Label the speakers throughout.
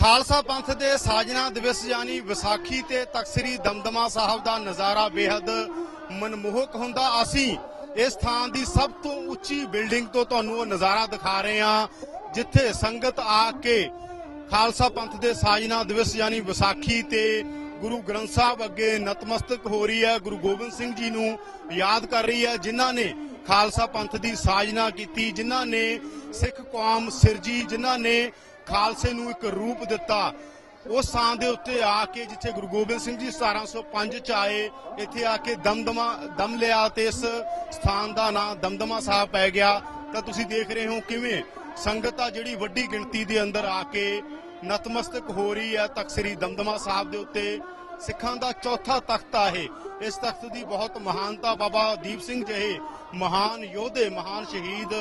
Speaker 1: ਖਾਲਸਾ ਪੰਥ ਦੇ ਸਾਜਨਾ ਦਿਵਸ ਯਾਨੀ ਵਿਸਾਖੀ ਤੇ ਤਖਤ ਦਮਦਮਾ ਸਾਹਿਬ ਦਾ ਨਜ਼ਾਰਾ ਬੇहद ਮਨਮੋਹਕ ਹੁੰਦਾ। ਅਸੀਂ ਇਸ ਥਾਂ ਦੀ ਸਭ ਤੋਂ ਉੱਚੀ ਬਿਲਡਿੰਗ ਤੋਂ ਤੁਹਾਨੂੰ ਉਹ ਨਜ਼ਾਰਾ ਦਿਖਾ ਰਹੇ ਹਾਂ, ਜਿੱਥੇ ਸੰਗਤ ਆ ਕੇ ਖਾਲਸਾ ਪੰਥ ਦੇ ਸਾਜਨਾ ਦਿਵਸ ਯਾਨੀ ਵਿਸਾਖੀ ਤੇ ਗੁਰੂ ਗ੍ਰੰਥ ਸਾਹਿਬ ਅੱਗੇ ਨਤਮਸਤਕ ਹੋ ਰਹੀ ਹੈ। ਗੁਰੂ ਗੋਬਿੰਦ ਸਿੰਘ ਜੀ ਨੂੰ ਯਾਦ ਕਰ ਰਹੀ ਹੈ, ਜਿਨ੍ਹਾਂ ਨੇ ਖਾਲਸਾ ਪੰਥ ਦੀ ਸਾਜਨਾ ਕੀਤੀ, ਜਿਨ੍ਹਾਂ ਨੇ ਸਿੱਖ ਕੌਮ ਸਿਰਜੀ, ਜਿਨ੍ਹਾਂ ਨੇ ਖਾਲਸੇ ਨੂੰ ਇੱਕ ਰੂਪ ਦਿੱਤਾ। ਉਸ ਥਾਂ ਦੇ ਉੱਤੇ ਆ ਕੇ ਜਿੱਥੇ ਗੁਰੂ ਗੋਬਿੰਦ ਸਿੰਘ ਜੀ 1705 ਚ ਆਏ, ਇੱਥੇ ਆ ਕੇ ਦਮਦਮਾ, ਦਮ ਲਿਆ ਤੇ ਇਸ ਸਥਾਨ ਦਾ ਨਾਮ ਦਮਦਮਾ ਸਾਹਿਬ ਪੈ ਗਿਆ। ਤਾਂ ਤੁਸੀਂ ਦੇਖ ਰਹੇ ਹੋ ਕਿਵੇਂ ਸੰਗਤ ਆ ਜਿਹੜੀ ਵੱਡੀ ਗਿਣਤੀ ਦੇ ਅੰਦਰ ਆ ਕੇ ਨਤਮਸਤਕ ਹੋ ਰਹੀ ਹੈ ਤਖਤ ਸ੍ਰੀ ਦਮਦਮਾ ਸਾਹਿਬ ਦੇ ਉੱਤੇ। ਸਿੱਖਾਂ ਦਾ ਚੌਥਾ ਤਖਤ ਆ ਇਹ। ਇਸ ਤਖਤ ਦੀ ਬਹੁਤ ਮਹਾਨਤਾ ਬਾਬਾ ਦੀਪ ਸਿੰਘ ਜਿਹੇ, ਮਹਾਨ ਯੋਧੇ, ਮਹਾਨ ਸ਼ਹੀਦ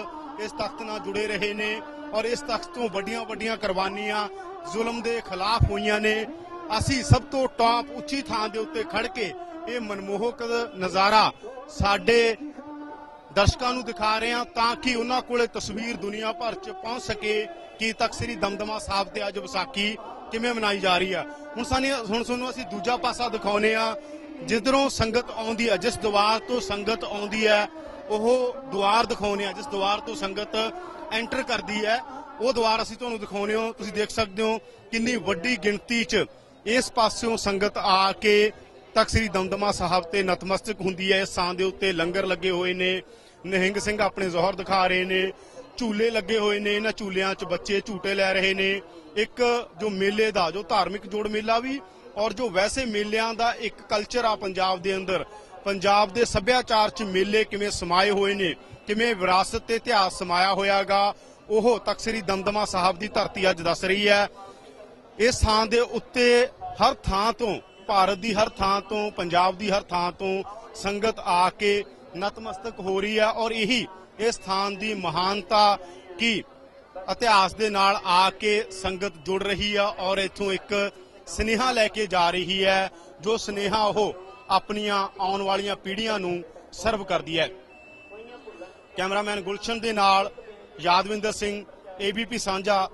Speaker 1: ਇਸ ਤਖਤ ਨਾਲ ਜੁੜੇ ਰਹੇ ਨੇ। ਔਰ ਇਸ ਤਖਤ ਤੋਂ ਵੱਡੀਆਂ ਵੱਡੀਆਂ ਕੁਰਬਾਨੀਆਂ ਜ਼ੁਲਮ ਦੇ ਖਿਲਾਫ ਹੋਈਆਂ ਨੇ। ਅਸੀਂ ਸਭ ਤੋਂ ਟਾਪ ਉੱਚੀ ਥਾਂ ਦੇ ਉੱਤੇ ਖੜ ਕੇ ਇਹ ਮਨਮੋਹਕ ਨਜ਼ਾਰਾ ਸਾਡੇ ਦਰਸ਼ਕਾਂ ਨੂੰ ਦਿਖਾ ਰਹੇ ਹਾਂ ਤਾਂ ਕਿ ਉਹਨਾਂ ਕੋਲੇ ਤਸਵੀਰ ਦੁਨੀਆ ਭਰ 'ਚ ਪਹੁੰਚ ਸਕੇ ਕਿ ਤਖਤ ਸ੍ਰੀ ਦਮਦਮਾ ਸਾਹਿਬ ਤੇ ਅੱਜ ਵਿਸਾਖੀ ਕਿਵੇਂ ਮਨਾਈ ਜਾ ਰਹੀ ਆ। ਹੁਣ ਸਾਨੂੰ ਹੁਣ ਤੁਹਾਨੂੰ ਅਸੀਂ ਦੂਜਾ ਪਾਸਾ ਦਿਖਾਉਨੇ ਆ ਜਿੱਧਰੋਂ ਸੰਗਤ ਆਉਂਦੀ ਹੈ, ਜਿਸ ਦੁਆਰ ਤੋਂ ਸੰਗਤ ਆਉਂਦੀ ਹੈ ਉਹ ਦੁਆਰ ਦਿਖਾਉਨੇ ਆ ਜਿਸ ਦੁਆਰ ਤੋਂ ਸੰਗਤ ਐਂਟਰ ਕਰਦੀ ਹੈ। ਉਹ ਦੁਆਰ ਅਸੀਂ ਤੁਹਾਨੂੰ ਦਿਖਾਉਨੇ ਹੋ। ਤੁਸੀਂ ਦੇਖ ਸਕਦੇ ਹੋ ਕਿੰਨੀ ਵੱਡੀ ਗਿਣਤੀ 'ਚ ਇਸ ਪਾਸਿਓਂ ਸੰਗਤ ਆ ਕੇ ਤਖਤ ਸ੍ਰੀ ਦਮਦਮਾ ਸਾਹਿਬ ਤੇ ਨਤਮਸਤਕ ਹੁੰਦੀ ਹੈ। ਇਸ ਦੇ ਉੱਤੇ ਲੰਗਰ ਲੱਗੇ ਹੋਏ ਨੇ। ਨਿਹੰਗ ਸਿੰਘ ਆਪਣੇ ਜ਼ੋਹਰ ਦਿਖਾ ਰਹੇ ਨੇ। ਝੂਲੇ ਲੱਗੇ ਹੋਏ ਨੇ। ਇਹਨਾਂ ਝੂਲਿਆਂ 'ਚ ਬੱਚੇ ਝੂਟੇ ਲੈ ਰਹੇ ਨੇ। ਇੱਕ ਜੋ ਮੇਲੇ ਦਾ, ਜੋ ਧਾਰਮਿਕ ਜੋੜ ਮੇਲਾ ਵੀ, ਔਰ ਜੋ ਵੈਸੇ ਮੇਲਿਆਂ ਦਾ ਇੱਕ ਕਲਚਰ ਆ ਪੰਜਾਬ ਦੇ ਅੰਦਰ ਪੰਜਾਬ ਦੇ ਸੱਭਿਆਚਾਰ 'ਚ ਮੇਲੇ ਕਿਵੇਂ ਸਮਾਏ ਹੋਏ ਨੇ, ਕਿਵੇਂ ਵਿਰਾਸਤ ਤੇ ਇਤਿਹਾਸ ਸਮਾਇਆ ਹੋਇਆਗਾ, ਉਹ ਤਖਤ ਦਮਦਮਾ ਸਾਹਿਬ ਦੀ ਧਰਤੀ ਅੱਜ ਦੱਸ ਰਹੀ ਹੈ। ਇਸ ਥਾਂ ਦੇ ਉੱਤੇ ਹਰ ਥਾਂ ਤੋਂ, ਭਾਰਤ ਦੀ ਹਰ ਥਾਂ ਤੋਂ, ਪੰਜਾਬ ਦੀ ਹਰ ਥਾਂ ਤੋਂ ਸੰਗਤ ਆ ਕੇ ਨਤਮਸਤਕ ਹੋ ਰਹੀ ਹੈ ਔਰ ਇਹੀ ਇਸ ਥਾਂ ਦੀ ਮਹਾਨਤਾ ਕੀ ਇਤਿਹਾਸ ਦੇ ਨਾਲ ਆ ਕੇ ਸੰਗਤ ਜੁੜ ਰਹੀ ਹੈ ਔਰ ਇਥੋਂ ਇੱਕ ਸਨੇਹਾ ਲੈ ਕੇ ਜਾ ਰਹੀ ਹੈ। ਜੋ ਸਨੇਹਾ ਉਹ ਆਪਣੀਆਂ ਆਉਣ ਵਾਲੀਆਂ ਪੀੜ੍ਹੀਆਂ ਨੂੰ ਸਰਵ ਕਰਦੀ ਹੈ। ਕੈਮਰਾਮੈਨ ਗੁਲਸ਼ਨ ਦੇ ਨਾਲ ਯਾਦਵਿੰਦਰ ਸਿੰਘ, ਏਬੀਪੀ ਸਾਂਝਾ,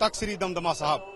Speaker 1: ਤਖਤ ਸ੍ਰੀ ਦਮਦਮਾ ਸਾਹਿਬ।